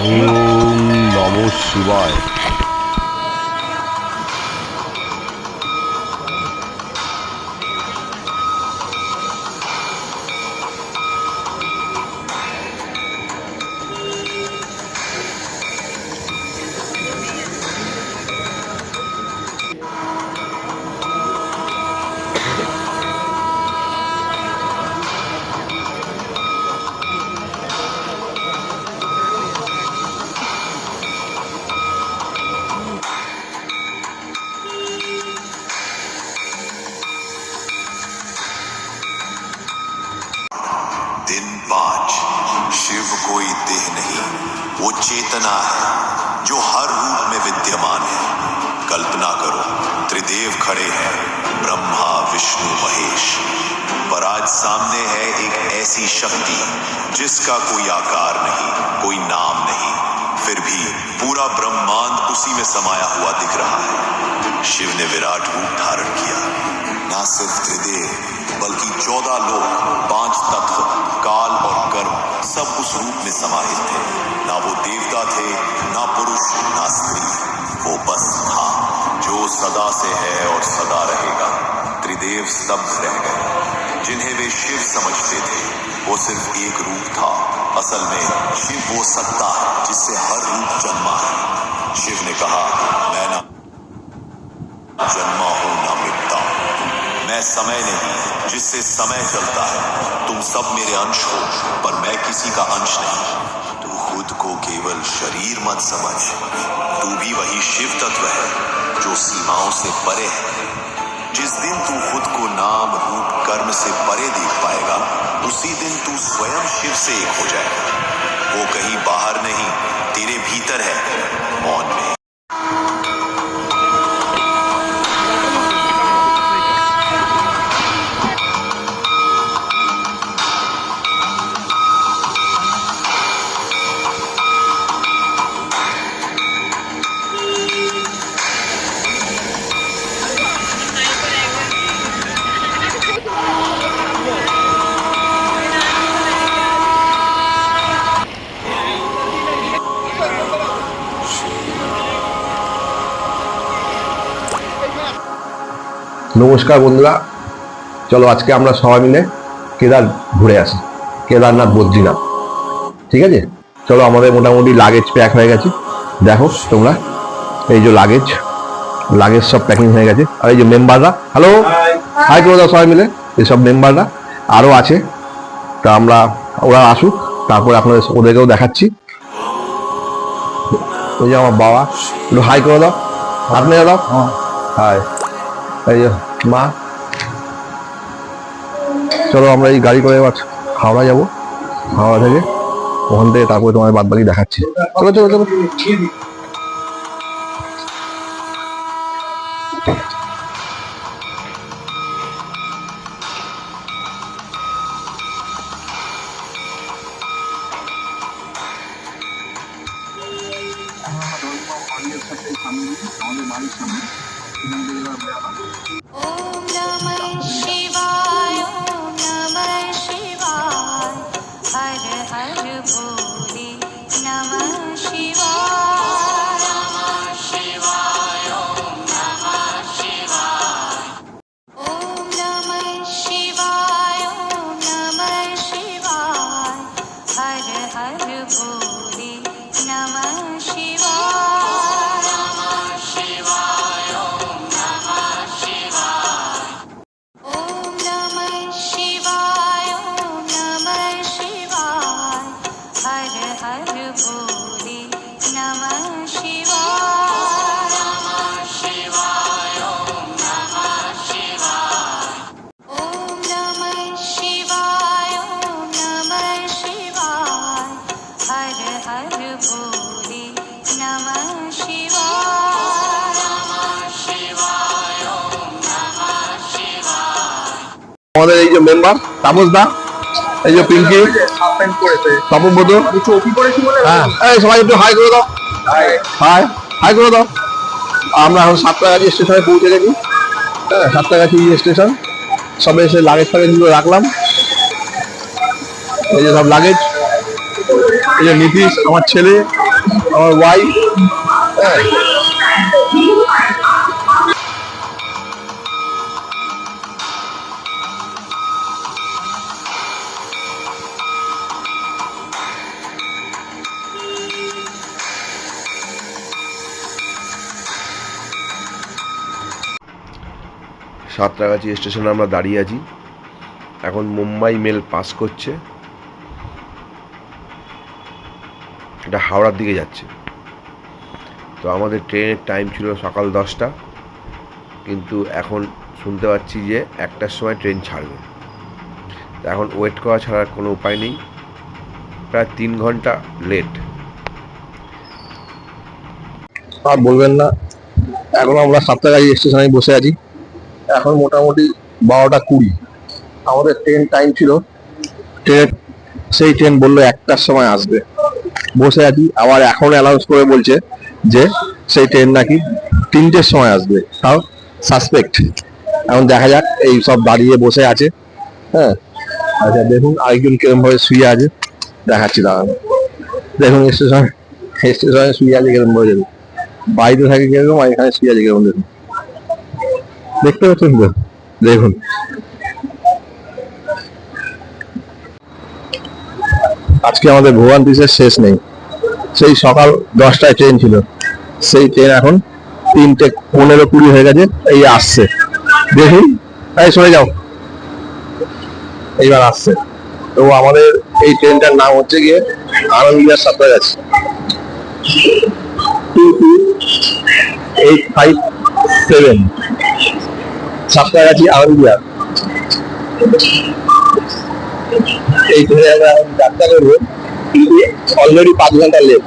ওম নম শিবায় वो चेतना है, जो हर रूप में विद्यमान है। कल्पना करो, त्रिदेव खड़े हैं, ब्रह्मा, विष्णु, महेश। पर आज सामने है एक ऐसी शक्ति, जिसका कोई आकार नहीं, कोई नाम नहीं। फिर भी पूरा ब्रह्मांड उसी में समाया हुआ दिख रहा है। शिव ने विराट रूप धारण किया। ना सिर्फ़ त्रिदेव, बल्कि चौदह लोग पाँच तत्व कर्म सब उस रूप में समाहित थे। ना वो देवता थे, ना पुरुष, ना स्त्री। वो बस था, जो सदा से है और सदा रहेगा। त्रिदेव स्तब्ध रह गए। जिन्हें वे शिव समझते थे, वो सिर्फ़ एक रूप था। असल में शिव वो सत्ता है, जिससे हर रूप जन्मा है। शिव ने कहा, मैं ना जन्मा हूँ मैं समय नहीं, जिससे समय चलता है। तुम सब मेरे अंश हो, पर मैं किसी का अंश नहीं। तू खुद को केवल शरीर मत समझ। तू भी वही शिव तत्व है, जो सीमाओं से परे है। जिस दिन तू खुद को नाम रूप कर्म से परे देख पाएगा, उसी दिन तू स्वयं शिव से एक हो जाएगा। वो कहीं बाहर नहीं, तेरे भीतर है, मौन। নমস্কার বন্ধুরা। চলো আজকে আমরা সবাই মিলে কেদার ঘুরে আসি। কেদারনাথ বদ্রীনাথ। ঠিক আছে? চলো আমাদের মোটামুটি লাগেজ প্যাক হয়ে গেছে। দেখো তোমরা এই যে লাগেজ লাগেজ সব প্যাকিং হয়ে গেছে। আর এই যে মেম্বাররা হ্যালো হাই করে দাও সবাই মিলে এইসব মেম্বাররা আরও আছে। তা আমরা ওরা আসুক তারপরে আপনাদের ওদেরকেও দেখাচ্ছি। ওই যে আমার বাবা। একটু হাই করে দাও। আপনি দাও। হাই এই যে মা। চলো আমরা এই গাড়ি করে এবার হাওড়া যাব। হাওড়া থেকে ওখান থেকে তারপরে তোমার বাদ বাকি দেখাচ্ছি। চলো চলো চলো। আমাদের এই যে মেম্বার তাপস দা এই যে পিঙ্কি তপন বধু। হ্যাঁ। এই সবাই একটু হাই করে দাও। হাই হাই করে দাও। আমরা এখন সাতটাগাছি স্টেশনে পৌঁছে গেছি। হ্যাঁ সাতটাগাছি স্টেশন সবে এসে লাগেজ ফাগেজগুলো রাখলাম। এই যে সব লাগেজ এই যে নীতিশ আমার ছেলে আমার ওয়াইফ সাঁতরাগাছি স্টেশনে আমরা দাঁড়িয়ে আছি। এখন মুম্বাই মেল পাস করছে। এটা হাওড়ার দিকে যাচ্ছে। তো আমাদের ট্রেনের টাইম ছিল সকাল দশটা। কিন্তু এখন শুনতে পাচ্ছি যে একটার সময় ট্রেন ছাড়বে। এখন ওয়েট করা ছাড়ার কোনো উপায় নেই। প্রায় তিন ঘণ্টা লেট। আর বলবেন না। এখন আমরা সাতটাগাড়ি স্টেশনে বসে আছি। এখন মোটামুটি বারোটা কুড়ি। আমাদের ট্রেন টাইম ছিল। ট্রেন সেই ট্রেন বলল একটার সময় আসবে। বসে আছি। আবার এখন অ্যানাউন্স করে বলছে যে সেই ট্রেন নাকি তিনটের সময় আসবে। তাও সাসপেক্ট এখন দেখা যাক, এই সব দাঁড়িয়ে বসে আছে। হ্যাঁ। আচ্ছা দেখুন আরেকজন কিরম ভাবে শুয়ে আছে। দেখাচ্ছি দাঁড়ান দেখুন স্টেশন স্টেশনে শুয়ে আছে কিরম ভাবে। বাড়িতে থাকে কীরকম, আর এখানে শুয়ে আছে কীরকম দেখুন। দেখতে পাচ্ছেন তো? দেখুন। আজকে আমাদের ভুবন পিসের শেষ নেই। সেই সকাল দশটায় ট্রেন ছিল। সেই ট্রেন এখন তিনটে পনেরো কুড়ি হয়ে গেছে, এই আসছে। দেখি। এই সরে যাও। এইবার আসছে। তো আমাদের এই ট্রেনটার নাম হচ্ছে গিয়ে আনন্দিয়ার Santragachi. Two two eight five seven Santragachi Anandia এই ট্রেনে আমরা যাত্রা করব। কিন্তু অলরেডি পাঁচ ঘণ্টা লেট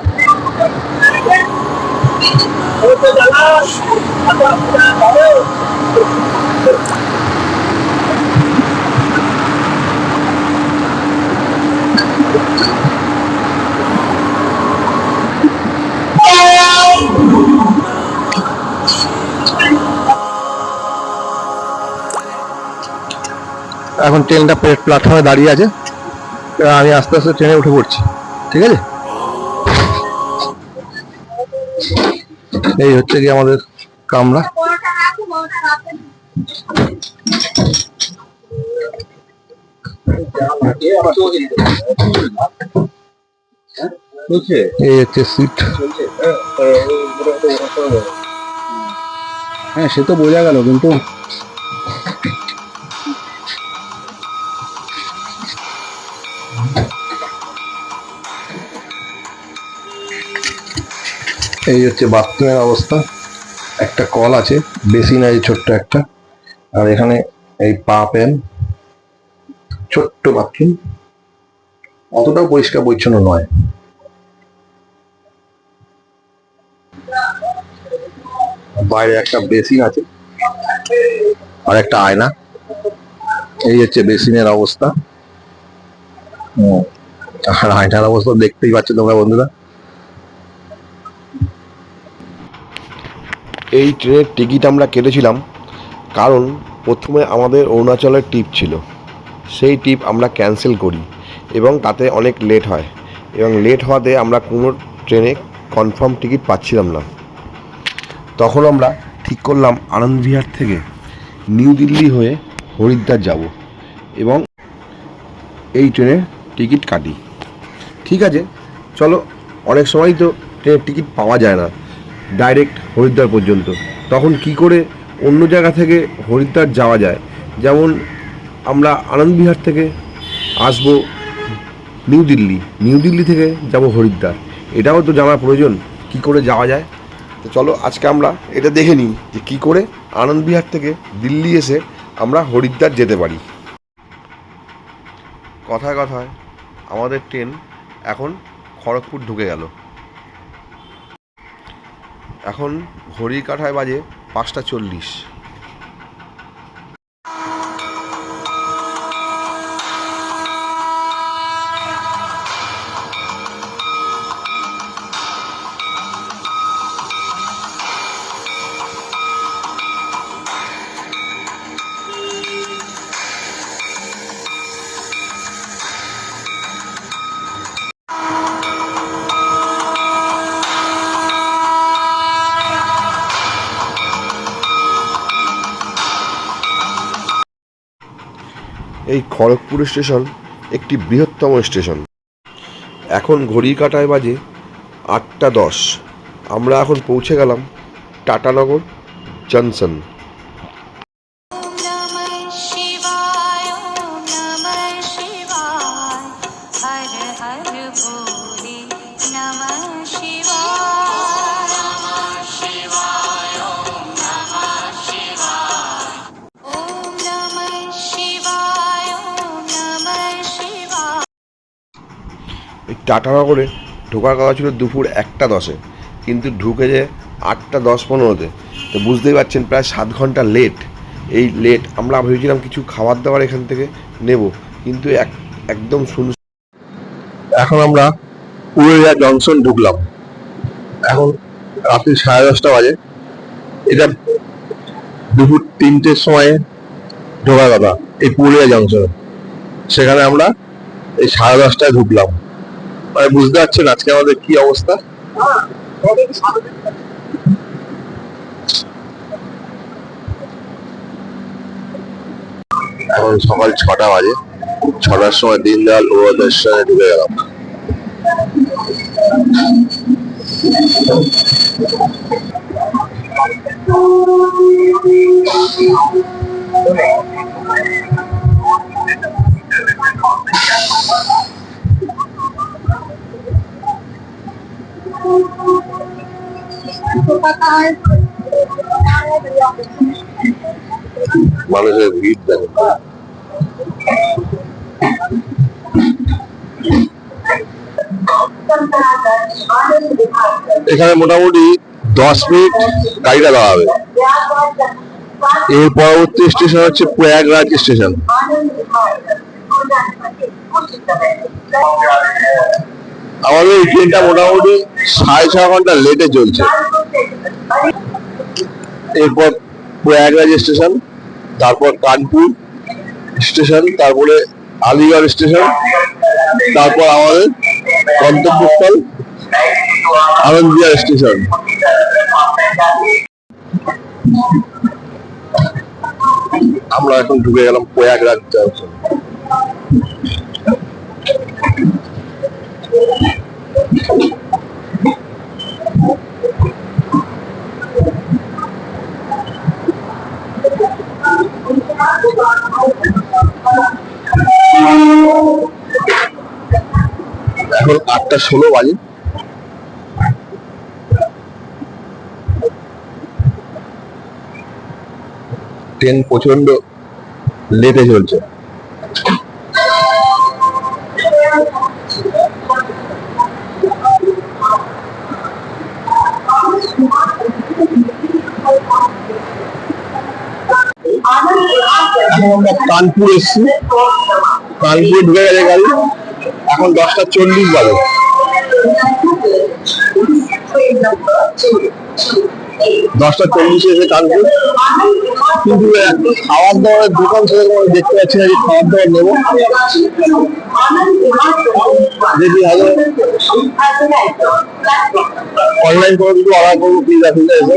এখন ট্রেনটা প্ল্যাটফর্মে দাঁড়িয়ে আছে। আমি আস্তে আস্তে ট্রেনে উঠে পড়ছি। ঠিক আছে? এই হচ্ছে কি আমাদের কামরা। এই হচ্ছে সিট হ্যাঁ সে তো বোঝা গেল, কিন্তু এই হচ্ছে বাথরুমের অবস্থা। একটা কল আছে, বেসিন আছে ছোট্ট একটা। আর এখানে এই পা প্যান ছোট্ট বাথরুম অতটাও পরিষ্কার পরিচ্ছন্ন নয়। বাইরে একটা বেসিন আছে, আর একটা আয়না। এই হচ্ছে বেসিনের অবস্থা। আর আয়নার অবস্থা দেখতেই পাচ্ছ তোমরা বন্ধুরা। এই ট্রেনের টিকিট আমরা কেটেছিলাম কারণ প্রথমে আমাদের অরুণাচলের ট্রিপ ছিল। সেই ট্রিপ আমরা ক্যান্সেল করি এবং তাতে অনেক লেট হয় এবং লেট হওয়াতে আমরা কোনো ট্রেনে কনফার্ম টিকিট পাচ্ছিলাম না। তখন আমরা ঠিক করলাম আনন্দ বিহার থেকে নিউ দিল্লি হয়ে হরিদ্বার যাব এবং এই ট্রেনের টিকিট কাটি। ঠিক আছে, চলো, অনেক সময় তো ট্রেনের টিকিট পাওয়া যায় না। ডাইরেক্ট হরিদ্বার পর্যন্ত। তখন কি করে অন্য জায়গা থেকে হরিদ্বার যাওয়া যায়? যেমন আমরা আনন্দবিহার থেকে আসব নিউ দিল্লি। নিউ দিল্লি থেকে যাব হরিদ্বার। এটাও তো জানার প্রয়োজন, কি করে যাওয়া যায়? তো চলো, আজকে আমরা এটা দেখে নিই যে কি করে আনন্দবিহার থেকে দিল্লি এসে আমরা হরিদ্বার যেতে পারি। কথায় কথায় আমাদের ট্রেন এখন খড়গপুর ঢুকে গেল। এখন ঘড়ির কাঠায় বাজে পাঁচটা চল্লিশ। এই খড়গপুর স্টেশন একটি বৃহত্তম স্টেশন। এখন ঘড়ি কাটায় বাজে আটটা দশ। আমরা এখন পৌঁছে গেলাম টাটানগর জনসন ॐ এই টাটানগরে ঢোকার কথা ছিল দুপুর একটা দশে, কিন্তু ঢুকে যে আটটা দশ পনেরোতে, তো বুঝতেই পারছেন প্রায় সাত ঘণ্টা লেট এই লেট আমরা ভেবেছিলাম কিছু খাবার দাবার এখান থেকে নেব, কিন্তু এক, একদম শুন এখন আমরা পুরুলিয়া জংশন ঢুকলাম। এখন রাত্রি সাড়ে দশটা বাজে। এটা দুপুর তিনটের সময় ঢোকার কথা, এই পুরুলিয়া জংশনে সেখানে আমরা এই সাড়ে দশটায় ঢুকলাম। মানে বুঝতে পারছেন আজকে আমাদের কি অবস্থা? এখন সকাল ছটা বাজে। ছটার সময় দিনদয়াল ওভারদের স্টেশনে ঢুকে গেলাম। মানুষের ভিড় দেখো। এখানে মোটামুটি দশ মিনিট গাড়িটা দাঁড়াবে। এর পরবর্তী স্টেশন হচ্ছে প্রয়াগরাজ স্টেশন। আমাদের ট্রেনটা মোটামুটি সাড়ে ছ ঘণ্টা লেটে চলছে। এরপর প্রয়াগরাজ স্টেশন, তারপর কানপুর স্টেশন, তারপরে আলিগড় স্টেশন, তারপর আমাদের গন্তব্যস্থল আনন্দবিহার স্টেশন। আমরা এখন ঢুকে গেলাম প্রয়াগরাজ জংশন। এখন আটটা ষোলো বাজে। ট্রেন প্রচণ্ড লেটে চলছে। কানপুর এসছি। কানপুরে ঢুকে গেছে গাড়ি। এখন দশটা চল্লিশ বাজে। দশটা চল্লিশে এসে কানপুর। কিন্তু খাবার দাবারের দোকান সেরকম দেখতে পাচ্ছি না যে খাবার দাবার নেব। দেখি আগে। অনলাইন করে দুটো অর্ডার করব পিজা ফিজা এসে।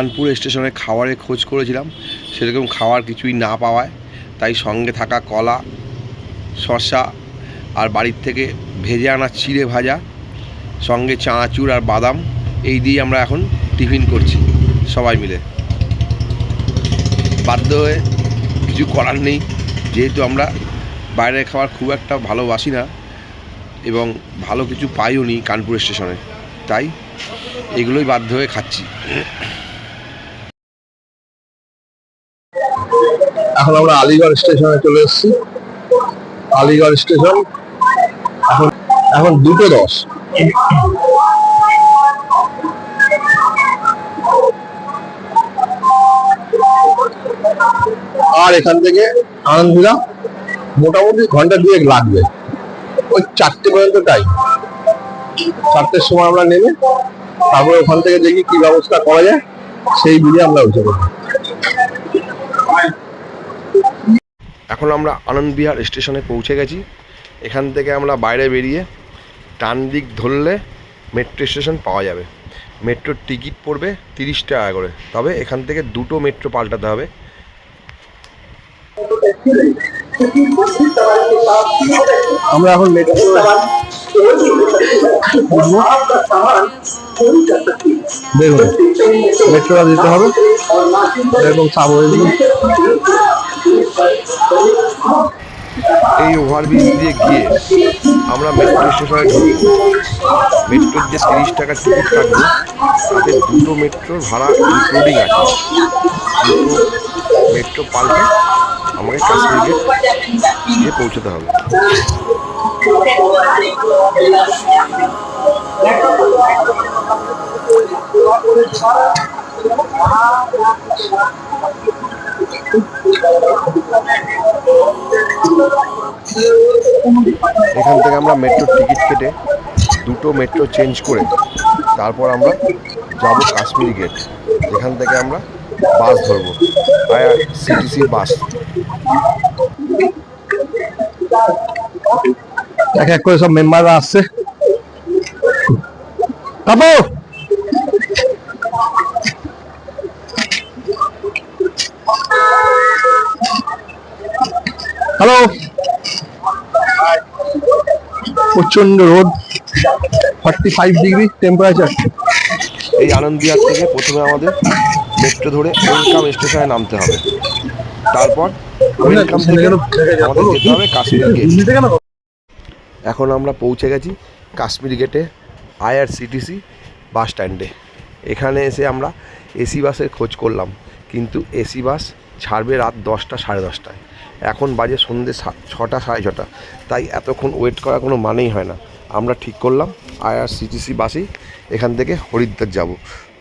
কানপুর স্টেশনে খাবারের খোঁজ করেছিলাম। সেরকম খাবার কিছুই না পাওয়ায়, তাই সঙ্গে থাকা কলা, শসা আর বাড়ির থেকে ভেজে আনা চিড়ে ভাজা, সঙ্গে চানাচুর আর বাদাম, এই দিয়ে আমরা এখন টিফিন করছি, সবাই মিলে। বাধ্য হয়ে কিছু করার নেই, যেহেতু আমরা বাইরের খাবার খুব একটা ভালোবাসি না এবং ভালো কিছু পাইও নি কানপুর স্টেশনে, তাই এগুলোই বাধ্য হয়ে খাচ্ছি। এখন আমরা আলিগড় স্টেশনে চলে এসেছি। আলিগড় স্টেশন। এখন এখন দুটো দশ। আর এখান থেকে আনন্দা মোটামুটি ঘণ্টা দুয়েক লাগবে। ওই চারটে পর্যন্ত টাইম চারটের সময় আমরা নেমে তারপরে ওখান থেকে দেখি কি ব্যবস্থা করা যায়, সেই বুঝে আমরা উঠে পড়ি এখন আমরা আনন্দবিহার স্টেশনে পৌঁছে গেছি। এখান থেকে আমরা বাইরে বেরিয়ে ডান দিক ধরলে মেট্রো স্টেশন পাওয়া যাবে। মেট্রোর টিকিট পড়বে তিরিশ টাকা করে। তবে এখান থেকে দুটো মেট্রো পাল্টাতে হবে। আমরা এখন মেট্রো দেখুন মেট্রোটা দিতে হবে। এরকম সাবওয়ে এই ওভারব্রিজ দিয়ে গিয়ে আমরা মেট্রো স্টেশনে ঢুকবো। মেট্রোর যে তিরিশ টাকার টিকিট কাটবো, তাতে দুটো মেট্রোর ভাড়া ইনক্লুডিং আছে। দুটো মেট্রো পাল্টে আমাকে কাশ্মীর গেট গিয়ে পৌঁছতে হবে। এখান থেকে আমরা মেট্রোর টিকিট কেটে দুটো মেট্রো চেঞ্জ করে তারপর আমরা যাব কাশ্মীর গেট এখান থেকে আমরা বাস ধরবো সিটিসি বাস এক এক করে সব মেম্বাররা আসছে। কাপু! হ্যালো প্রচণ্ড রোদ। ফর্টি ফাইভ ডিগ্রি টেম্পারেচার এই আনন্দবিহার থেকে প্রথমে আমাদের মেট্রো ধরে ওয়েলকাম স্টেশনে নামতে হবে। তারপর ওয়েলকাম থেকে আমাদের যেতে হবে কাশ্মীর গেট এখন আমরা পৌঁছে গেছি কাশ্মীর গেটে আইআরসিটিসি বাস স্ট্যান্ডে এখানে এসে আমরা এসি বাসের খোঁজ করলাম। কিন্তু এসি বাস ছাড়বে রাত দশটা সাড়ে দশটায়। এখন বাজে সন্ধ্যে ছটা, সাড়ে ছটা। তাই এতক্ষণ ওয়েট করা কোনো মানেই হয় না। আমরা ঠিক করলাম আইআরসিটিসি বাসেই এখান থেকে হরিদ্বার যাব।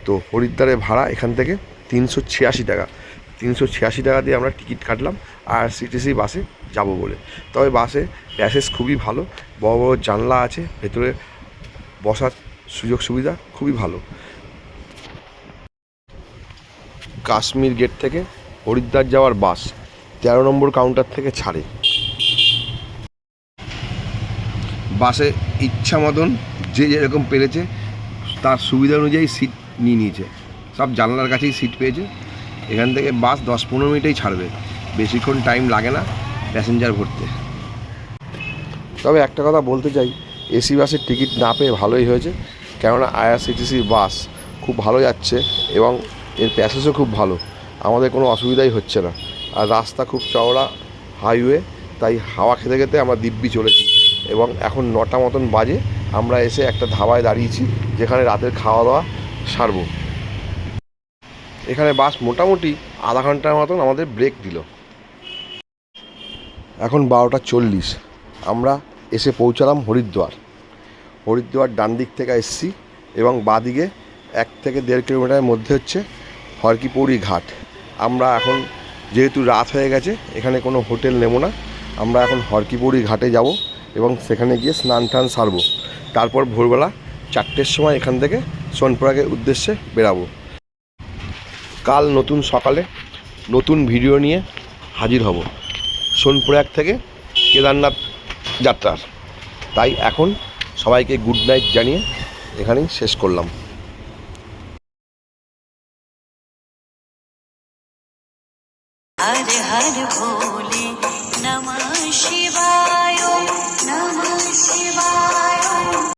তো হরিদ্বারের ভাড়া এখান থেকে তিনশো ছিয়াশি টাকা। তিনশো ছিয়াশি টাকা দিয়ে আমরা টিকিট কাটলাম আইআরসিটিসি বাসে যাব বলে। তবে বাসে প্যাসেজ খুবই ভালো, বড় বড় জানলা আছে, ভেতরে বসার সুযোগ সুবিধা খুবই ভালো। কাশ্মীর গেট থেকে হরিদ্বার যাওয়ার বাস তেরো নম্বর কাউন্টার থেকে ছাড়ে। বাসে ইচ্ছা মতন যে যেরকম পেরেছে, তার সুবিধা অনুযায়ী সিট নিয়ে নিয়েছে। সব জানলার কাছেই সিট পেয়েছে। এখান থেকে বাস দশ পনেরো মিনিটেই ছাড়বে। বেশিক্ষণ টাইম লাগে না প্যাসেঞ্জার ভরতে তবে একটা কথা বলতে চাই, এসি বাসের টিকিট না পেয়ে ভালোই হয়েছে। কেননা আইআরসিটিসির বাস খুব ভালো যাচ্ছে এবং এর প্যাসেজও খুব ভালো। আমাদের কোনো অসুবিধাই হচ্ছে না। আর রাস্তা খুব চওড়া হাইওয়ে তাই হাওয়া খেতে খেতে আমরা দিব্যি চলেছি। এবং এখন নটা মতন বাজে, আমরা এসে একটা ধাবায় দাঁড়িয়েছি, যেখানে রাতের খাওয়া দাওয়া সারবো। এখানে বাস মোটামুটি আধা ঘণ্টার মতন আমাদের ব্রেক দিল। এখন বারোটা চল্লিশ, আমরা এসে পৌঁছালাম হরিদ্বার। হরিদ্বার ডান দিক থেকে এসছি এবং বাদিকে এক থেকে দেড় কিলোমিটারের মধ্যে হচ্ছে হরকিপৌরি ঘাট। আমরা এখন যেহেতু রাত হয়ে গেছে, এখানে কোনো হোটেল নেব না। আমরা এখন হরকিপৌরি ঘাটে যাব এবং সেখানে গিয়ে স্নান টান সারবো। তারপর ভোরবেলা চারটের সময় এখান থেকে সোনপুরাগের উদ্দেশ্যে বেরাবো কাল নতুন সকালে নতুন ভিডিও নিয়ে হাজির হব সোনপুরহাট থেকে কেদারনাথ যাত্রার। তাই এখন সবাইকে গুড নাইট জানিয়ে এখানেই শেষ করলাম। हर